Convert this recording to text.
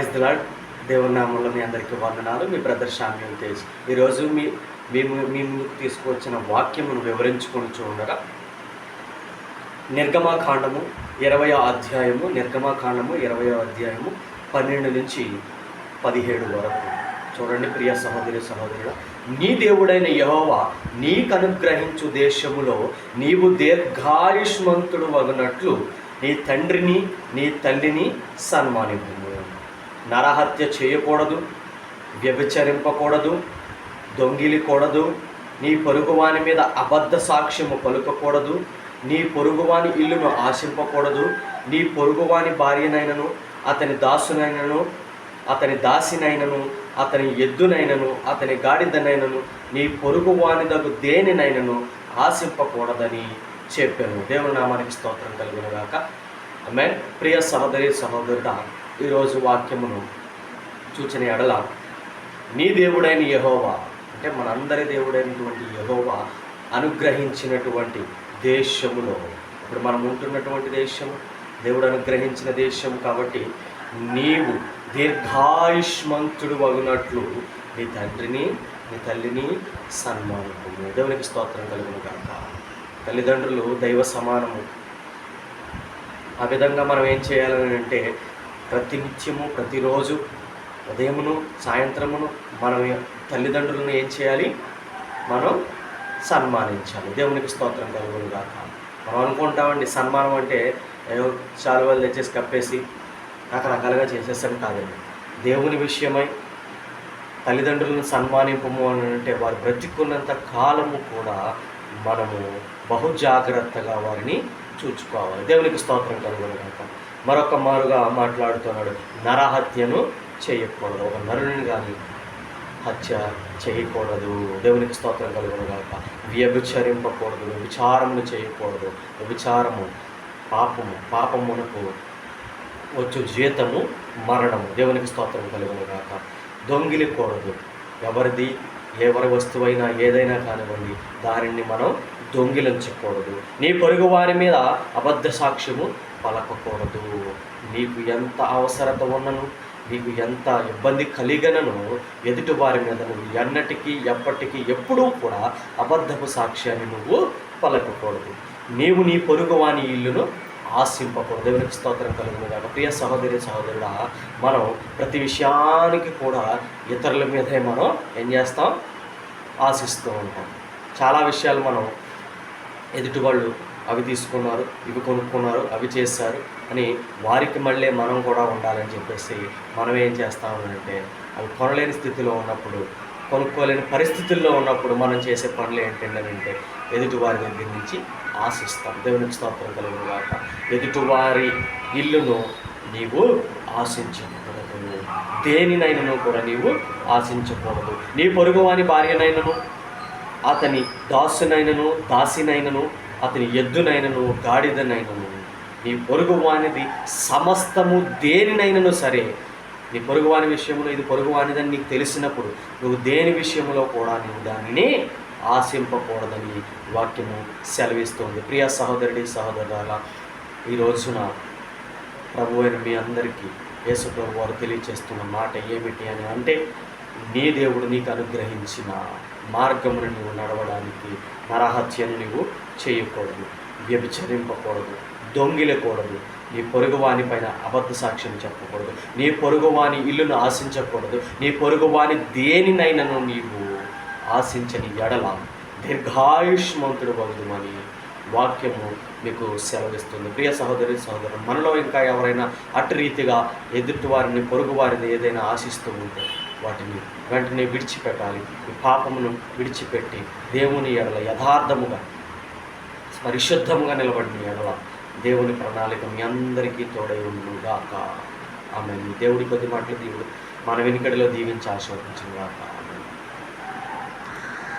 Praise దిలాడ్ దేవుని నామంలో మీ అందరికీ వందనాలు మీ బ్రదర్ షామ్యం తేజ్ ఈరోజు మీ మేము మీ ముందుకు తీసుకువచ్చిన వాక్యమును వివరించుకొని చూడగా నిర్గమాకాండము ఇరవై అధ్యాయము నిర్గమాకాండము ఇరవై అధ్యాయము పన్నెండు నుంచి పదిహేడు వరకు. చూడండి ప్రియ సహోదరి సహోదరుల నీ దేవుడైన యహోవా నీకు అనుగ్రహించు దేశములో నీవు దీర్ఘాయుష్మంతుడు వగనట్లు నీ తండ్రిని నీ తల్లిని సన్మానింపు నరహత్య చేయకూడదు వ్యభిచరింపకూడదు దొంగిలికూడదు నీ పొరుగువాని మీద అబద్ధ సాక్ష్యము పలుకకూడదు నీ పొరుగువాని ఇల్లును ఆశింపకూడదు నీ పొరుగువాని భార్యనైనను అతని దాసునైనను అతని దాసినైనను అతని ఎద్దునైనను అతని గాడిదనైనను నీ పొరుగు వానిదగు దేనినైనను ఆశింపకూడదని చెప్పాను. దేవుని నామానికి స్తోత్రం కలుగునుగాక. ఆమె ప్రియ సహోదరి సహోదరుడ ఈరోజు వాక్యమును చూచిన ఎడల నీ దేవుడైన యహోవా అంటే మనందరి దేవుడైనటువంటి యహోవా అనుగ్రహించినటువంటి దేశములో ఇప్పుడు మనం ఉంటున్నటువంటి దేశము దేవుడు అనుగ్రహించిన దేశం కాబట్టి నీవు దీర్ఘాయుష్మంతుడు అగినట్లు నీ తండ్రిని నీ తల్లిని సన్మానము దేవునికి స్తోత్రం కలుగును కాక తల్లిదండ్రులు దైవ సమానము. ఆ విధంగా మనం ఏం చేయాలని అంటే ప్రతినిత్యము ప్రతిరోజు ఉదయమును సాయంత్రమును మనం తల్లిదండ్రులను ఏం చేయాలి? మనం సన్మానించాలి. దేవునికి స్తోత్రం కలుగును కాక మనం అనుకుంటామండి సన్మానం అంటే ఏదో శాలువాలు తెచ్చేసి కప్పేసి రకరకాలుగా చేసేస్తాం కాదండి. దేవుని విషయమై తల్లిదండ్రులను సన్మానింపము అని అంటే వారు బ్రతికున్నంత కాలము కూడా మనము బహు జాగ్రత్తగా వారిని చూచుకోవాలి. దేవునికి స్తోత్రం కలుగును కాక మరొక మారుగా మాట్లాడుతున్నాడు. నరహత్యను చేయకూడదు. ఒక నరుని కానీ హత్య చేయకూడదు. దేవునికి స్తోత్రం కలుగును కాక వ్యభిచరింపకూడదు. విచారమును చేయకూడదు. విచారము పాపము పాపమునకు వచ్చు జీతము మరణము. దేవునికి స్తోత్రం కలుగును కాక దొంగిలికూడదు. ఎవరిది ఎవరి వస్తువైనా ఏదైనా కానివ్వండి దానిని మనం దొంగిలించకూడదు. నీ పొరుగు వారి మీద అబద్ధ సాక్ష్యము పలకకూడదు. నీకు ఎంత అవసరత ఉన్నను నీకు ఎంత ఇబ్బంది కలిగనను ఎదుటి వారి మీద నువ్వు ఎన్నటికీ ఎప్పటికీ ఎప్పుడూ కూడా అబద్ధపు సాక్ష్యాన్ని నువ్వు పలకకూడదు. నీవు నీ పొరుగువాని ఇల్లును ఆశింపకూడదు. దేవునికి స్తోత్రం కలుగును కాక ప్రియ సహోదరి సహోదరుడా మనం ప్రతి విషయానికి కూడా ఇతరుల మీదే మనం ఏం చేస్తాం? ఆశిస్తూ ఉంటాం. చాలా విషయాలు మనం ఎదుటి వాళ్ళు అవి తీసుకున్నారు ఇవి కొనుక్కున్నారు అవి చేశారు అని వారికి మళ్ళీ మనం కూడా ఉండాలని చెప్పేసి మనం ఏం చేస్తామంటే అవి కొనలేని స్థితిలో ఉన్నప్పుడు కొనుక్కోలేని పరిస్థితుల్లో ఉన్నప్పుడు మనం చేసే పనులు ఏంటంటే ఎదుటి వారి దగ్గర నుంచి ఆశిస్తాం. దేవునికి స్తోత్రం కలుగును గాక. ఎదుటివారి ఇల్లును నీవు ఆశించకూడదు. దేనినైనను కూడా నీవు ఆశించకూడదు. నీ పొరుగువాని భార్యనైనను అతని దాసునైనను దాసినైనను అతని ఎద్దునైనను గాడిదనైనను నీ పొరుగువానిది సమస్తము దేనినైనను సరే. నీ పొరుగువాని విషయంలో ఇది పొరుగువానిదని నీకు తెలిసినప్పుడు నువ్వు దేని విషయంలో కూడా నువ్వు దానిని ఆశింపకూడదని వాక్యము సెలవిస్తోంది. ప్రియ సహోదరుడి సహోదరుల ఈ రోజున ప్రభు అయిన మీ అందరికీ యేసు ప్రభు వారు తెలియచేస్తున్న మాట ఏమిటి అని అంటే నీ దేవుడు నీకు అనుగ్రహించిన మార్గమును నువ్వు నడవడానికి నరహత్యను నువ్వు చేయకూడదు వ్యభిచరింపకూడదు దొంగిలకూడదు నీ పొరుగువాని పైన అబద్ధ సాక్ష్యం చెప్పకూడదు నీ పొరుగువాని ఇల్లును ఆశించకూడదు నీ పొరుగువాని దేనినైనాను నీవు ఆశించని ఎడల దీర్ఘాయుష్మంతుడు బగుదుమని వాక్యము మీకు సెలవిస్తుంది. ప్రియ సహోదరి సహోదరు మనలో ఇంకా ఎవరైనా అటు రీతిగా ఎదుటి వారిని పొరుగు వారిని ఏదైనా ఆశిస్తూ ఉంటే వాటిని వెంటనే విడిచిపెట్టాలి. ఈ పాపమును విడిచిపెట్టి దేవుని ఎడల యథార్థముగా పరిశుద్ధముగా నిలబడిన ఎడల దేవుని ప్రణాళిక మీ అందరికీ తోడై ఉండుగాక. ఆమె దేవుడి కొద్ది మాటలు దేవుడు మన వెనుకడిలో దీవించి ఆశీర్వదించుగాక